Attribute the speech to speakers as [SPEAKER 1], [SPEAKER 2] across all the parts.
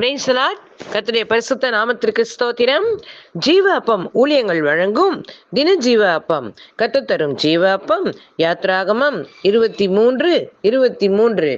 [SPEAKER 1] பிரேசலாட் கத்துடைய பரிசுத்த நாமத்திற்கு ஸ்தோத்திரம். ஜீவ அப்பம் ஊழியங்கள் வழங்கும் தின ஜீவ அப்பம் கத்து தரும் ஜீவ அப்பம் யாத்ராகமம் இருபத்தி மூன்று இருபத்தி மூன்று.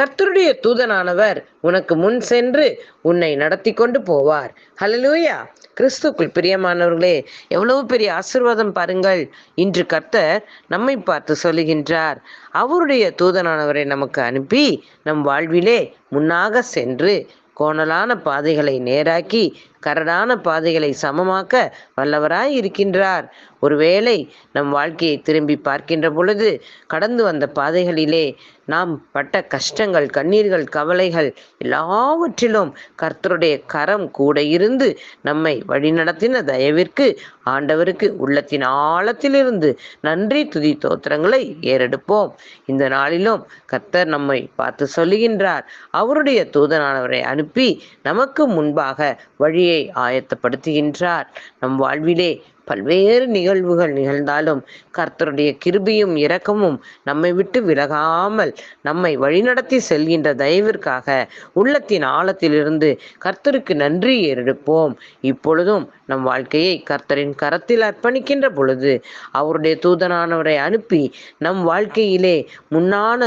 [SPEAKER 1] கர்த்தருடைய தூதனானவர் உனக்கு முன் சென்று உன்னை நடத்தி கொண்டு போவார். ஹலலூயா கிறிஸ்துக்குள் பிரியமானவர்களே எவ்வளவு பெரிய ஆசிர்வாதம் பாருங்கள். இன்று கர்த்தர் நம்மை பார்த்து சொல்லுகின்றார். அவருடைய தூதனானவரை நமக்கு அனுப்பி நம் வாழ்விலே முன்னாக சென்று கோணலான பாதைகளை நேராக்கி கரடான பாதைகளை சமமாக்க வல்லவராய் இருக்கின்றார். ஒருவேளை நம் வாழ்க்கையை திரும்பி பார்க்கின்ற பொழுது கடந்து வந்த பாதைகளிலே நாம் பட்ட கஷ்டங்கள் கண்ணீர்கள் கவலைகள் எல்லாவற்றிலும் கர்த்தருடைய கரம் கூட இருந்து நம்மை வழிநடத்தின தயவிற்கு ஆண்டவருக்கு உள்ளத்தின் ஆழத்திலிருந்து நன்றி துதி தோத்திரங்களை ஏறெடுப்போம். இந்த நாளிலும் கர்த்தர் நம்மை பார்த்து சொல்லுகின்றார். அவருடைய தூதனானவரை அனுப்பி நமக்கு முன்பாக வழியை ஆயத்தப்படுத்துகின்றார். நம் வாழ்விலே பல்வேறு நிகழ்வுகள் நிகழ்ந்தாலும் கர்த்தருடைய கிருபியும் இரக்கமும் நம்மை விட்டு விலகாமல் நம்மை வழிநடத்தி செல்கின்ற தயவிற்காக உள்ளத்தின் ஆழத்திலிருந்து கர்த்தருக்கு நன்றி ஏறெடுப்போம். இப்பொழுதும் நம் வாழ்க்கையை கர்த்தரின் கரத்தில் அர்ப்பணிக்கின்ற பொழுது அவருடைய தூதனானவரை அனுப்பி நம் வாழ்க்கையிலே முன்னான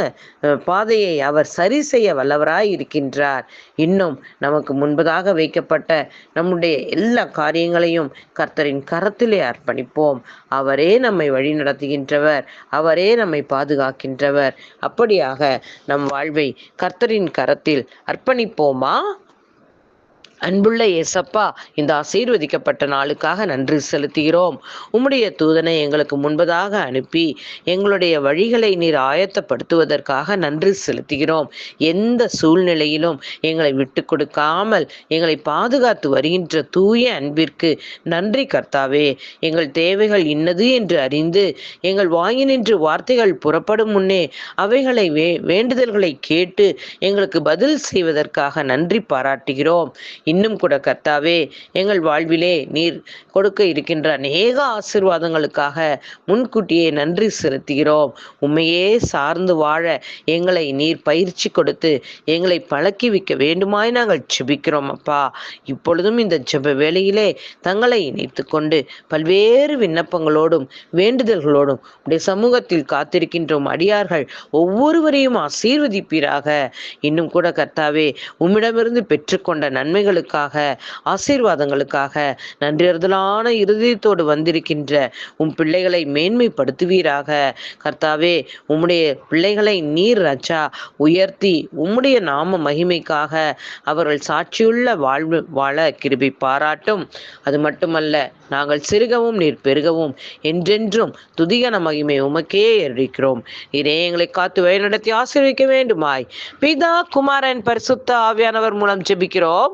[SPEAKER 1] பாதையை அவர் சரி செய்ய வல்லவராய் இருக்கின்றார். இன்னும் நமக்கு முன்பதாக வைக்கப்பட்ட நம்முடைய எல்லா காரியங்களையும் கர்த்தரின் கரத்தில் அர்ப்பணிப்போம். அவரே நம்மை வழி நடத்துகின்றவர் அவரே நம்மை பாதுகாக்கின்றவர். அப்படியாக நம் வாழ்வை கர்த்தரின் கரத்தில் அர்ப்பணிப்போமா? அன்புள்ள ஏசப்பா இந்த ஆசீர்வதிக்கப்பட்ட நாளுக்காக நன்றி செலுத்துகிறோம். உம்முடைய தூதனை எங்களுக்கு முன்பதாக அனுப்பி எங்களுடைய வழிகளை நீர் ஆயத்தப்படுத்துவதற்காக நன்றி செலுத்துகிறோம். எந்த சூழ்நிலையிலும் எங்களை விட்டு கொடுக்காமல் எங்களை பாதுகாத்து வருகின்ற தூய அன்பிற்கு நன்றி கர்த்தாவே. எங்கள் தேவைகள் இன்னது என்று அறிந்து எங்கள் வாங்கி நின்று வார்த்தைகள் புறப்படும் முன்னே அவைகளை வே வேண்டுதல்களை கேட்டு எங்களுக்கு பதில் செய்வதற்காக நன்றி பாராட்டுகிறோம். இன்னும் கூட கர்த்தாவே எங்கள் வாழ்விலே நீர் கொடுக்க இருக்கின்ற அநேக ஆசிர்வாதங்களுக்காக முன்கூட்டியே நன்றி செலுத்துகிறோம். உண்மையே சார்ந்து வாழ எங்களை நீர் பயிற்சி கொடுத்து எங்களை பழக்கி வைக்க வேண்டுமாய் நாங்கள் ஜெபிக்கிறோம் அப்பா. இப்பொழுதும் இந்த ஜெப வேளையிலே தங்களை இணைத்து கொண்டு பல்வேறு விண்ணப்பங்களோடும் வேண்டுதல்களோடும் உடைய சமூகத்தில் காத்திருக்கின்றோம். அடியார்கள் ஒவ்வொருவரையும் ஆசீர்வதிப்பீராக. இன்னும் கூட கர்த்தாவே உம்மிடமிருந்து பெற்றுக்கொண்ட நன்மைகளுக்கு நன்மைகளுக்காக ஆசீர்வாதங்களுக்காக நன்றியறுதலான இருதயத்தோடு வந்திருக்கின்ற உம் பிள்ளைகளை மேன்மைப்படுத்துவீராக. கர்த்தாவே உம்முடைய பிள்ளைகளை நீர் ரச்சா உயர்த்தி உம்முடைய நாம மகிமைக்காக அவர்கள் சாட்சியுள்ள வாழ்வு வாழ கிருபி பாராட்டும். அது மட்டுமல்ல நாங்கள் சிறுகவும் நீர் பெருகவும் என்றென்றும் துதிகன மகிமை உமக்கே இருக்கிறோம் இதே எங்களை காத்து வழிநடத்தி ஆசீர்விக்க வேண்டுமாய். பிதா குமாரன் பரிசுத்த ஆவியானவர் மூலம் ஜெபிக்கிறோம்.